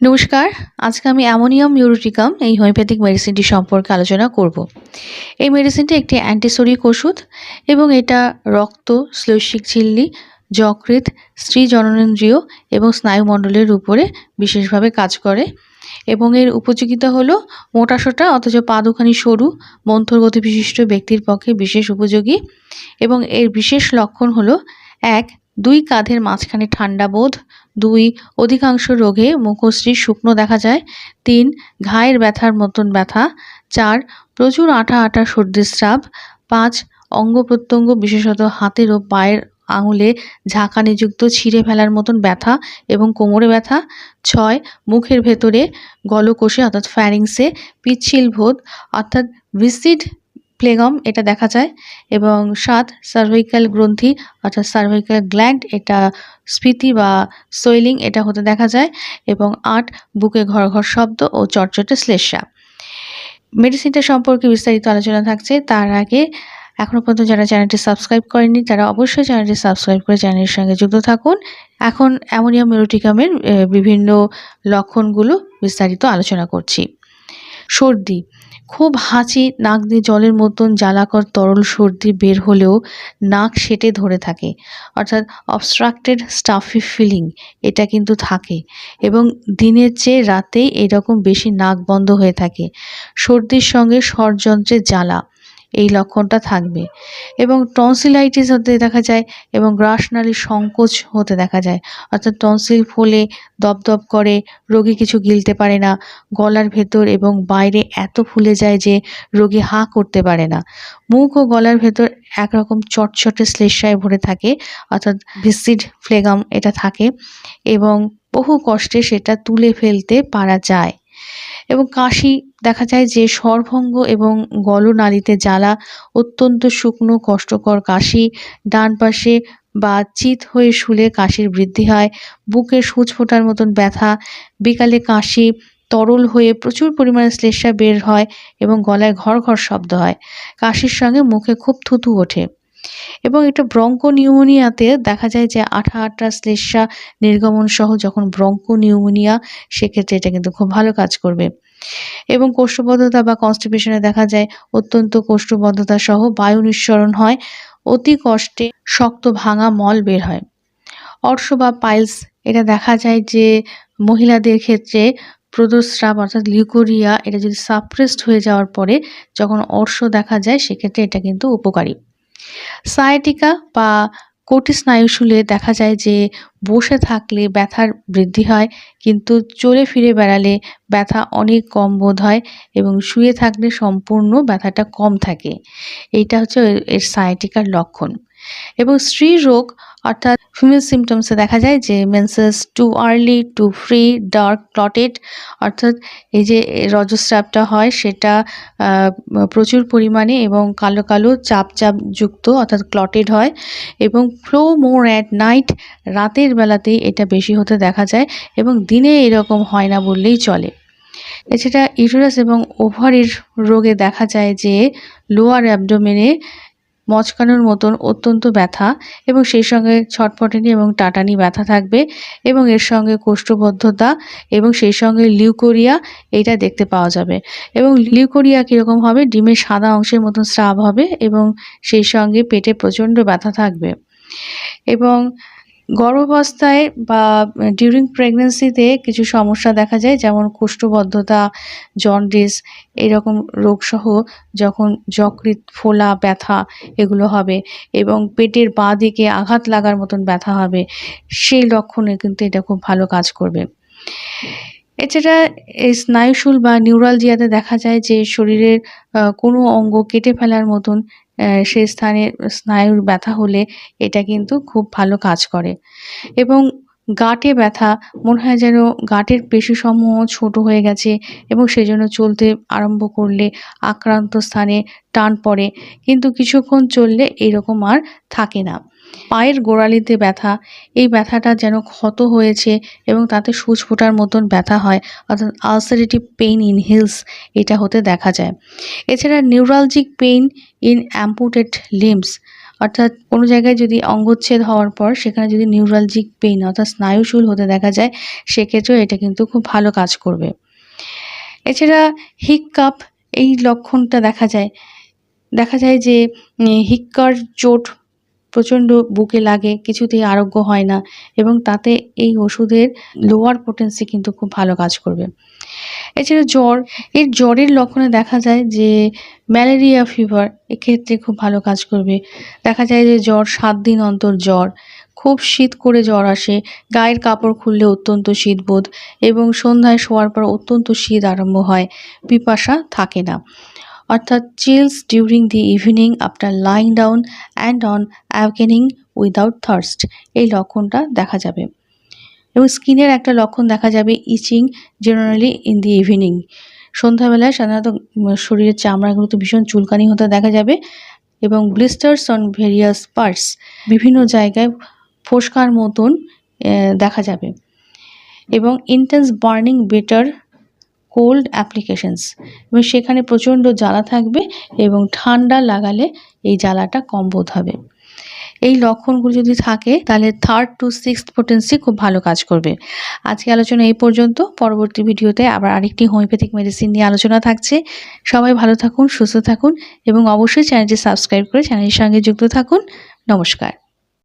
নমস্কার, আজকে আমি অ্যামোনিয়াম ইউরোটিকাম এই হোমিওপ্যাথিক মেডিসিনটি সম্পর্কে আলোচনা করব। এই মেডিসিনটি একটি অ্যান্টিসোরিক ওষুধ এবং এটা রক্ত, শ্লৈষিক ঝিল্লি, যকৃৎ স্ত্রী জননেন্দ্রিয় এবং স্নায়ুমণ্ডলের উপরে বিশেষভাবে কাজ করে এবং এর উপযোগিতা হলো মোটাসোটা অথচ পা দুখানি সরু মন্থর গতিবিশিষ্ট ব্যক্তির পক্ষে বিশেষ উপযোগী এবং এর বিশেষ লক্ষণ হলো, এক দুই কাঁধের মাঝখানে ঠান্ডা বোধ, দুই অধিকাংশ রোগে মুখশ্রী শুকনো দেখা যায়, তিন ঘায়ের ব্যথার মতন ব্যথা, চার প্রচুর আঠা আঠা সর্দির স্রাব, পাঁচ অঙ্গ প্রত্যঙ্গ বিশেষত হাতের ও পায়ের আঙুলে ঝাঁকানিযুক্ত ছিঁড়ে ফেলার মতন ব্যথা এবং কোমরে ব্যথা, ছয় মুখের ভেতরে গলকোষে অর্থাৎ ফ্যারিংসে পিচ্ছিল ভোধ অর্থাৎ ভিসিড প্লেগম, এটা দেখা যায়, এবং সাত সার্ভাইকাল গ্রন্থি, অর্থাৎ সার্ভাইকাল গ্ল্যান্ড এটা স্ফীতি বা সোয়েলিং এটা হতে দেখা যায়, এবং আট, বুকে ঘর ঘর শব্দ ও চটচটে শ্লেষা মেডিসিনটা সম্পর্কে বিস্তারিত আলোচনা থাকছে, তার আগে এখনও পর্যন্ত যারা চ্যানেলটি সাবস্ক্রাইব করেনি তারা অবশ্যই চ্যানেলটি সাবস্ক্রাইব করে চ্যানেলের সঙ্গে যুক্ত থাকুন। এখন অ্যামোনিয়াম মেরোটিকামের বিভিন্ন লক্ষণগুলো বিস্তারিত আলোচনা করছি। সর্দি। খুব হাঁচি, নাক দিয়ে জলের মতন জ্বালাকর তরল সর্দি বের হলেও নাক সেটে ধরে থাকে। অর্থাৎ অবস্ট্রাক্টেড স্টাফি ফিলিং এটা কিন্তু থাকে। এবং দিনের চেয়ে রাতেই এরকম বেশি নাক বন্ধ হয়ে থাকে। সর্দির সঙ্গে স্বরযন্ত্রের জ্বালা। এই লক্ষণটা থাকবে। এবং টনসিলাইটিস হতে দেখা যায় এবং গ্রাসনালী সংকোচ হতে দেখা যায়। অর্থাৎ টনসিল ফোলে দপদপ করে, রোগী কিছু গিলতে পারে না। গলার ভেতর এবং বাইরে এত ফুলে যায় যে রোগী হাঁ করতে পারে না। মুখ ও গলার ভেতর একরকম চটচটে শ্লেষায় ভরে থাকে, অর্থাৎ ভিসিড ফ্লেগাম এটা থাকে এবং বহু কষ্টে সেটা তুলে ফেলতে পারা যায়। এবং কাশি দেখা যায় যে স্বরভঙ্গ এবং গলনালীতে জ্বালা, অত্যন্ত শুকনো, কষ্টকর কাশি, ডান পাশে বা চিত হয়ে শুলে কাশির বৃদ্ধি হয়, বুকে সূচ ফোটার মতন ব্যথা, বিকালে কাশি, তরল হয়ে প্রচুর পরিমাণে শ্লেষা বের হয় এবং গলায় ঘর ঘর শব্দ হয়। কাশির সঙ্গে মুখে খুব থুতু ওঠে। এবং এটা ব্রঙ্কো নিউমোনিয়াতে দেখা যায় যে আঠা আঠা শ্লেষা নির্গমন সহ যখন ব্রঙ্কো নিউমোনিয়া সেক্ষেত্রে এটা কিন্তু খুব ভালো কাজ করবে। এবং কোষ্ঠবদ্ধতা বা কনস্টিপেশনে দেখা যায় অত্যন্ত কোষ্ঠবদ্ধতা সহ বায়ু নিঃসরণ হয়, অতি কষ্টে শক্ত ভাঙা মল বের হয়। অর্শ বা পাইলস, এটা দেখা যায় যে মহিলাদের ক্ষেত্রে প্রদস্রাব অর্থাৎ লিউকোরিয়া, এটা যদি সাপ্রেসড হয়ে যাওয়ার পরে যখন অর্শ দেখা যায়, সেক্ষেত্রে এটা কিন্তু উপকারী। সায়াটিকা বা কোটি স্নায়ুশুলে দেখা যায় যে বসে থাকলে ব্যথার বৃদ্ধি হয়, কিন্তু চলে ফিরে বেড়ালে ব্যথা অনেক কম বোধ হয় এবং শুয়ে থাকলে সম্পূর্ণ ব্যথাটা কম থাকে। এইটা হচ্ছে এর- সায়াটিকার লক্ষণ। এবং স্ত্রী রোগ, অর্থাৎ ফিমেল সিমটমসে দেখা যায় যে menses too early too free dark clotted অর্থাৎ এই যে রজস্রাবটা হয় সেটা প্রচুর পরিমাণে এবং কালো কালো চাপ চাপ যুক্ত, অর্থাৎ ক্লটেড হয় এবং ফ্লো মোর অ্যাট নাইট রাতের বেলাতেই এটা বেশি হতে দেখা যায় এবং দিনে এরকম হয় না বললেই চলে। এছাড়া ইউটেরাস এবং ওভারির রোগে দেখা যায় যে লোয়ার অ্যাবডোমেনে মচকানোর মতন অত্যন্ত ব্যথা এবং সেই সঙ্গে ছটপটানি এবং টাটানি ব্যথা থাকবে এবং এর সঙ্গে কোষ্ঠবদ্ধতা এবং সেই সঙ্গে লিউকোরিয়া এটা দেখতে পাওয়া যাবে। এবং লিউকোরিয়া কীরকম হবে? ডিমের সাদা অংশের মতন স্রাব হবে এবং সেই সঙ্গে পেটে প্রচণ্ড ব্যথা থাকবে। এবং গর্ভাবস্থায় বা ডিউরিং প্রেগনেন্সিতে কিছু সমস্যা দেখা যায়, যেমন কোষ্ঠবদ্ধতা জন্ডিস এরকম রোগসহ যখন যকৃৎ, ফোলা, ব্যথা এগুলো হবে এবং পেটের বাঁ দিকে আঘাত লাগার মতন ব্যথা হবে, সেই লক্ষণে কিন্তু এটা খুব ভালো কাজ করবে। এছাড়া এই স্নায়ুশুল বা নিউরালজিয়াতে দেখা যায় যে শরীরের কোনো অঙ্গ কেটে ফেলার মতন সেই স্থানে স্নায়ুর ব্যথা হলে এটা কিন্তু খুব ভালো কাজ করে। এবং গাটে ব্যথা, মনে হয় যেন গাটের পেশিসমূহ ছোট হয়ে গেছে এবং সেজন্য চলতে আরম্ভ করলে আক্রান্ত স্থানে টান পড়ে। কিন্তু কিছুক্ষণ চললে এরকম আর থাকে না। পায়ের গোড়ালিতে ব্যথা, এই ব্যথাটা যেন ক্ষত হয়েছে এবং তাতে সূচ ফোটার মতন ব্যথা হয়, অর্থাৎ আলসারেটিভ পেইন ইন হিলস এটা হতে দেখা যায়। এছাড়া neuralgic pain in amputated limbs অর্থাৎ কোনো জায়গায় যদি অঙ্গচ্ছেদ হওয়ার পর সেখানে যদি নিউরালজিক পেইন অর্থাৎ স্নায়ুশূল হতে দেখা যায়, সেক্ষেত্রেও এটা কিন্তু খুব ভালো কাজ করবে। এছাড়া হিক্কাপ এই লক্ষণটা দেখা যায়। দেখা যায় যে হিক্কার চোট প্রচণ্ড বুকে লাগে, কিছুতেই আরোগ্য হয় না এবং তাতে এই ওষুধের লোয়ার পোটেন্সি কিন্তু খুব ভালো কাজ করবে। এছাড়া জ্বর, এর জ্বরের লক্ষণে দেখা যায় যে ম্যালেরিয়া ফিভার এক্ষেত্রে খুব ভালো কাজ করবে। দেখা যায় যে জ্বর সাত দিন অন্তর জ্বর, খুব শীত করে জ্বর আসে, গায়ের কাপড় খুললে অত্যন্ত শীতবোধ এবং সন্ধ্যায় শোয়ার পর অত্যন্ত শীত আরম্ভ হয়, পিপাসা থাকে না। অর্থাৎ chills during the evening after lying down and on awakening without thirst এই লক্ষণটা দেখা যাবে। এবং স্কিনের একটা লক্ষণ দেখা যাবে itching generally in the evening সন্ধ্যাবেলায় সাধারণত শরীরের চামড়াগুলোতে ভীষণ চুলকানি হতে দেখা যাবে এবং ব্লিস্টার্স অন ভেরিয়াস পার্টস বিভিন্ন জায়গায় ফোসকার মতন দেখা যাবে। এবং intense burning better cold applications এবং সেখানে প্রচণ্ড জ্বালা থাকবে এবং ঠান্ডা লাগালে এই জ্বালাটা কম বোধ হবে। এই লক্ষণগুলো যদি থাকে, তাহলে থার্ড টু সিক্সথ পোটেন্সি খুব ভালো কাজ করবে। আজকে আলোচনা এই পর্যন্ত। পরবর্তী ভিডিওতে আবার আরেকটি হোমিওপ্যাথিক মেডিসিন নিয়ে আলোচনা থাকছে। সবাই ভালো থাকুন, সুস্থ থাকুন এবং অবশ্যই চ্যানেলটি সাবস্ক্রাইব করে চ্যানেলের সঙ্গে যুক্ত থাকুন। নমস্কার।